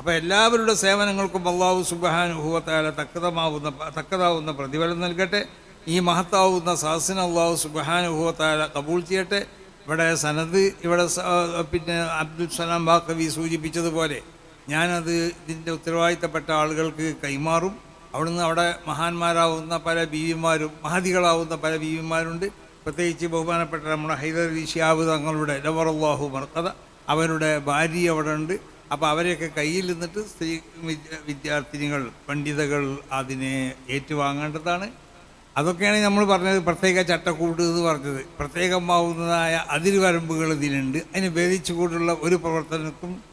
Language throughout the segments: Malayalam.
അപ്പോൾ എല്ലാവരുടെ സേവനങ്ങൾക്കും അള്ളാഹു സുബഹാനുഭവത്താല തക്കതമാവുന്ന തക്കതാവുന്ന പ്രതിഫലം നൽകട്ടെ. ഈ മഹത്താവുന്ന സാസിന അള്ളാഹു സുബഹാനുഭവത്താല കബൂൾ ചെയ്യട്ടെ. ഇവിടെ സനദ് ഇവിടെ പിന്നെ അബ്ദുൽ സലാം ബാക്കവി സൂചിപ്പിച്ചതുപോലെ ഞാനത് ഇതിന്റെ ഉത്തരവാദിത്തപ്പെട്ട ആളുകൾക്ക് കൈമാറും. അവിടുന്ന് അവിടെ മഹാന്മാരാവുന്ന പല ബീവിമാരും മഹതികളാവുന്ന പല ബീവിമാരുണ്ട്. പ്രത്യേകിച്ച് ബഹുമാനപ്പെട്ട നമ്മുടെ ഹൈദർ ഷിയാബ് തങ്ങളുടെ ലവറല്ലാഹു മർക്കത അവരുടെ ഭാര്യ അവിടെ ഉണ്ട് അപ്പോൾ അവരെയൊക്കെ കയ്യിൽ നിന്നിട്ട് സ്ത്രീ വിദ്യ- വിദ്യാർത്ഥിനികൾ പണ്ഡിതകൾ അതിനെ ഏറ്റുവാങ്ങേണ്ടതാണ്. അതൊക്കെയാണ് നമ്മൾ പറഞ്ഞത് പ്രത്യേക ചട്ടക്കൂട് എന്ന് പറഞ്ഞത്. പ്രത്യേകമാവുന്നതായ അതിരുവരമ്പുകൾ ഇതിനുണ്ട് അതിന് ഭേദിച്ചുകൊണ്ടുള്ള ഒരു പ്രവർത്തനത്തിനും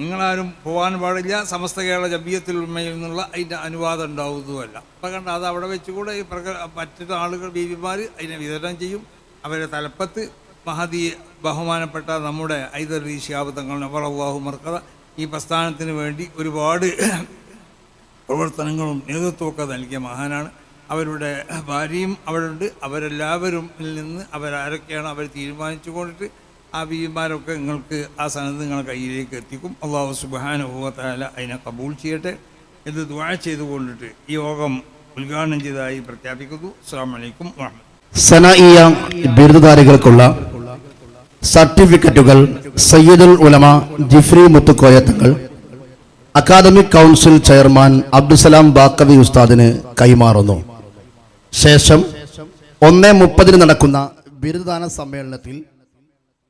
നിങ്ങളാരും പോകാൻ പാടില്ല. സമസ്ത കേരള ജബിയത്തിൽ ഉമ്മയിൽ നിന്നുള്ള അതിന്റെ അനുവാദം ഉണ്ടാവുന്നതുമല്ല. അപ്പം കണ്ട അത് അവിടെ വെച്ചുകൂടെ ഈ പ്രക മറ്റൊരു ആളുകൾ ബീവിമാർ അതിനെ വിതരണം ചെയ്യും. അവരുടെ തലപ്പത്ത് മഹതി ബഹുമാനപ്പെട്ട നമ്മുടെ ഐദർ ഈ തങ്ങൾ നവറല്ലാഹു ഈ പ്രസ്ഥാനത്തിന് വേണ്ടി ഒരുപാട് പ്രവർത്തനങ്ങളും നേതൃത്വമൊക്കെ നൽകിയ മഹാനാണ്. അവരുടെ ഭാര്യയും അവരുണ്ട്. അവരെല്ലാവരും നിന്ന് അവരാരൊക്കെയാണ് അവർ തീരുമാനിച്ചു കൊണ്ടിട്ട് ആ ബീവിമാരൊക്കെ നിങ്ങൾക്ക് ആ സനത് നിങ്ങളുടെ കയ്യിലേക്ക് എത്തിക്കും. അള്ളാഹു സുബാനുഭവത്താല അതിനെ കബൂൾ ചെയ്യട്ടെ ഇത് ദ്വാ ചെയ്തുകൊണ്ടിട്ട് ഈ യോഗം ഉദ്ഘാടനം ചെയ്തതായി പ്രഖ്യാപിക്കുന്നു. അസ്സാം വലൈക്കും വാഹമത്ത് സനായിയ ബിരുദധാരികൾക്കുള്ള സർട്ടിഫിക്കറ്റുകൾ സയ്യിദുൽ ഉലമ Jifri Muthukoya Thangal academic council chairman Abdussalam Baqavi ഉസ്താദിന് കൈമാറുന്നു. ശേഷം ഒന്ന് മുപ്പതിന് നടക്കുന്ന ബിരുദദാന സമ്മേളനത്തിൽ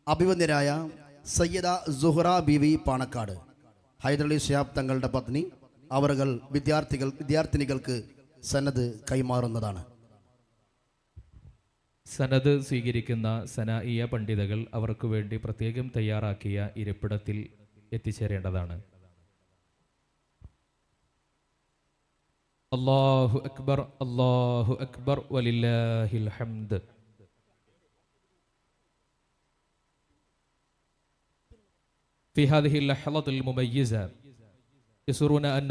അഭിവന്ദ്യരായ സയ്യദ സുഹ്റ ബിവി പാണക്കാട് ഹൈദരലി ഷിയാബ് തങ്ങളുടെ പത്നി അവറുകൾ വിദ്യാർത്ഥികൾ വിദ്യാർത്ഥിനികൾക്ക് സന്നദ്ധ കൈമാറുന്നതാണ്. സനത് സ്വീകരിക്കുന്ന സനായിയ പണ്ഡിതകൾ അവർക്ക് വേണ്ടി പ്രത്യേകം തയ്യാറാക്കിയ ഇരിപ്പിടത്തിൽ എത്തിച്ചേരേണ്ടതാണ് അല്ലാഹു അക്ബർ അല്ലാഹു അക്ബർ വലില്ലാഹിൽ ഹംദ് في هذه اللحظة المميزة يسرنا أن